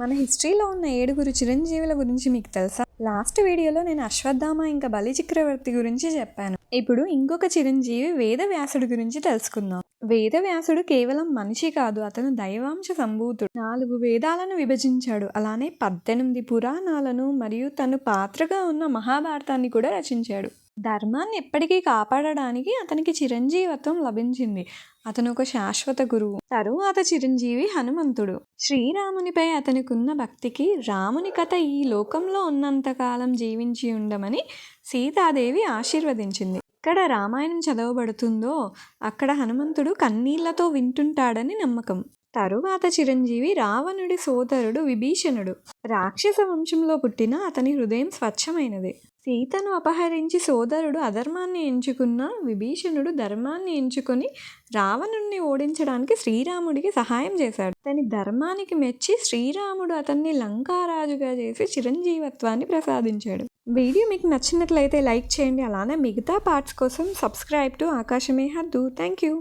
మన హిస్టరీలో ఉన్న ఏడుగురు చిరంజీవుల గురించి మీకు తెలుసా? లాస్ట్ వీడియోలో నేను అశ్వత్థామ ఇంకా బలి చక్రవర్తి గురించి చెప్పాను. ఇప్పుడు ఇంకొక చిరంజీవి వేదవ్యాసుడు గురించి తెలుసుకుందాం. వేదవ్యాసుడు కేవలం మనిషి కాదు అతను దైవాంశ సంభూతుడు. నాలుగు వేదాలను విభజించాడు. అలానే పద్దెనిమిది పురాణాలను మరియు తను పాత్రగా ఉన్న మహాభారతాన్ని కూడా రచించాడు. ధర్మాన్ని ఎప్పటికీ కాపాడడానికి అతనికి చిరంజీవత్వం లభించింది. అతను ఒక శాశ్వత గురువు. తరువాత చిరంజీవి హనుమంతుడు. శ్రీరామునిపై అతనికున్న భక్తికి రాముని కథ ఈ లోకంలో ఉన్నంతకాలం జీవించి ఉండమని సీతాదేవి ఆశీర్వదించింది. ఎక్కడ రామాయణం చదవబడుతుందో అక్కడ హనుమంతుడు కన్నీళ్ళతో వింటుంటాడని నమ్మకం. తరువాత చిరంజీవి రావణుడి సోదరుడు విభీషణుడు. రాక్షస వంశంలో పుట్టిన అతని హృదయం స్వచ్ఛమైనది. సీతను అపహరించి సోదరుడు అధర్మాన్ని ఎంచుకున్న విభీషణుడు ధర్మాన్ని ఎంచుకొని రావణుణ్ణి ఓడించడానికి శ్రీరాముడికి సహాయం చేశాడు. అతని ధర్మానికి మెచ్చి శ్రీరాముడు అతన్ని లంకారాజుగా చేసి చిరంజీవత్వాన్ని ప్రసాదించాడు. వీడియో మీకు నచ్చినట్లయితే లైక్ చేయండి. అలానే మిగతా పార్ట్స్ కోసం సబ్స్క్రైబ్ టు ఆకాశమే హద్దు థ్యాంక్ యూ